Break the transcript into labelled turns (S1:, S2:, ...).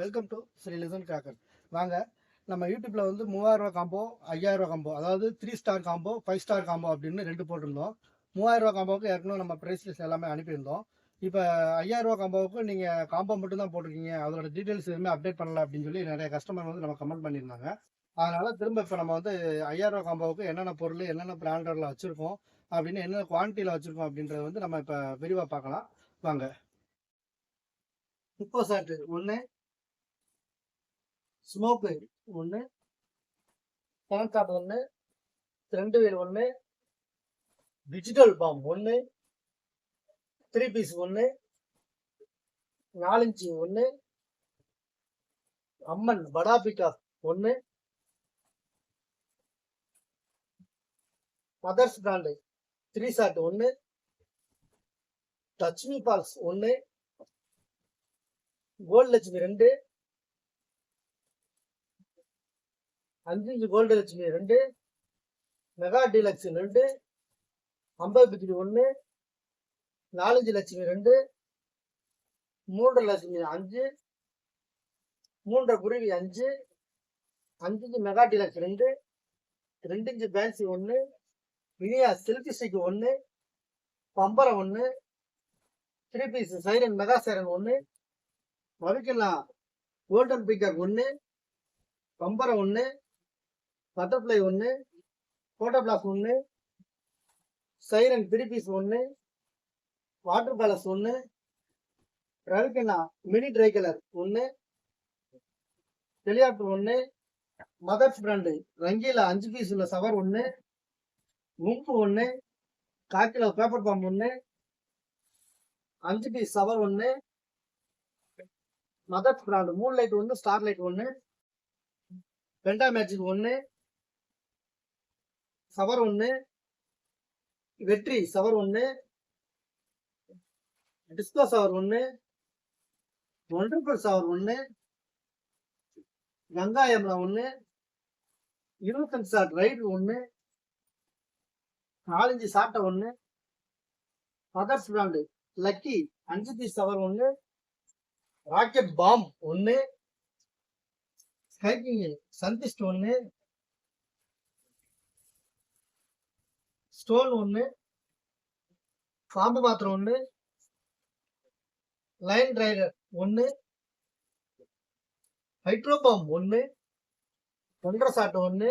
S1: Welcome to Sri Lisan cracker வாங்க நம்ம யூடியூப்ல வந்து மூவாயிரம் காம்போ ஐயாயிரம் ரூபா காம்போ அதாவது three star combo five star combo அப்படின்னு ரெண்டு போட்டிருந்தோம். மூவாயிரம் ரூபா காம்போவுக்கு ஏற்கனவே நம்ம ப்ரைஸ் லிஸ்ட் எல்லாமே அனுப்பியிருந்தோம். இப்போ ஐயாயிரம் ரூபா காம்போவுக்கு நீங்கள் காம்போ மட்டும் தான் போட்டிருக்கீங்க. அதோட டீட்டெயில்ஸ் எதுவுமே அப்டேட் பண்ணல அப்படின்னு சொல்லி நிறைய கஸ்டமர் வந்து நம்ம கமெண்ட் பண்ணியிருந்தாங்க. அதனால திரும்ப இப்போ நம்ம வந்து ஐயாயிரம் ரூபா காம்போவுக்கு என்னென்ன பொருள் என்னென்ன பிராண்டரில் வச்சுருக்கோம் அப்படின்னு என்னென்ன குவான்டிட்டியில் வச்சுருக்கோம் அப்படின்றத வந்து நம்ம இப்போ விரிவாக பார்க்கலாம். வாங்க. இப்போ சாட்டு ஒன்று ஸ்மோக்கு ஒன்று பேங்காட் ஒன்று ரெண்டு வீல் ஒன்று டிஜிட்டல் பாம் ஒன்று த்ரீ பீஸ் ஒன்று நாலஞ்சு ஒன்று அம்மன் வடாபிட்டா ஒன்று மதர்ஸ் பிராண்டு த்ரீ சாட் ஒன்று லட்சுமி பால்ஸ் ஒன்று கோல்டு லட்சுமி ரெண்டு அஞ்சு இஞ்சு கோல்டு லட்சுமி ரெண்டு மெகா டீலக்ஸ் ரெண்டு ஐம்பது பிக்ரி ஒன்று நாலஞ்சு லட்சுமி ரெண்டு மூன்று லட்சுமி அஞ்சு மூன்றரை குருவி அஞ்சு அஞ்சு இஞ்சு மெகா டீலக்ஸ் ரெண்டு ரெண்டு இஞ்சு பேன்சி ஒன்று வினியா சில்க் ஸ்டிக் ஒன்று பம்பரம் ஒன்று three piece siren mega siren ஒன்று மவிக்கலாம் கோல்டன் பீக்கர் ஒன்று பம்பரம் ஒன்று பட்டர்ஃப்ளை ஒன்று ஃபோட்டோ பிளாக் ஒன்று சைரன் த்ரீ பீஸ் ஒன்று வாட்டர் பேலஸ் ஒன்று ரவிக்கண்ணா மினி ட்ரை கலர் ஒன்று டெலியாப்டர் ஒன்று மதர்ஸ் பிராண்டு ரங்கீலா அஞ்சு பீஸ் உள்ள சவர் ஒன்று மும்பு ஒன்று காக்கிலோ பேப்பர் பாம் ஒன்று அஞ்சு பீஸ் சவர் ஒன்று மதர்ஸ் பிராண்டு மூணு லைட் ஒன்று ஸ்டார் லைட் ஒன்று பெண்டா மேஜிக் ஒன்று சவர் ஒன்று வெற்றி சவர் ஒன்று டிஸ்கோ சவர் ஒன்று ஒன்றுபல் சவர் ஒன்று வெங்காயம்ல ஒன்று இருபத்தஞ்சு சாட் ரைடு ஒன்று நாலஞ்சு சாட்டை ஒன்று மதர்ஸ் பிராண்டு லக்கி அஞ்சு தி சவர் ஒன்று ராக்கெட் பாம் ஒன்று ஸ்கைக்கிங் சந்திஸ்ட் ஒன்று ஸ்டோன் ஒன்று பாம்பு பாத்திரம் ஒன்று லைன் ட்ரைடர் ஒன்று ஹைட்ரோபாம் ஒன்று ஒன்றரை சாட்டு ஒன்று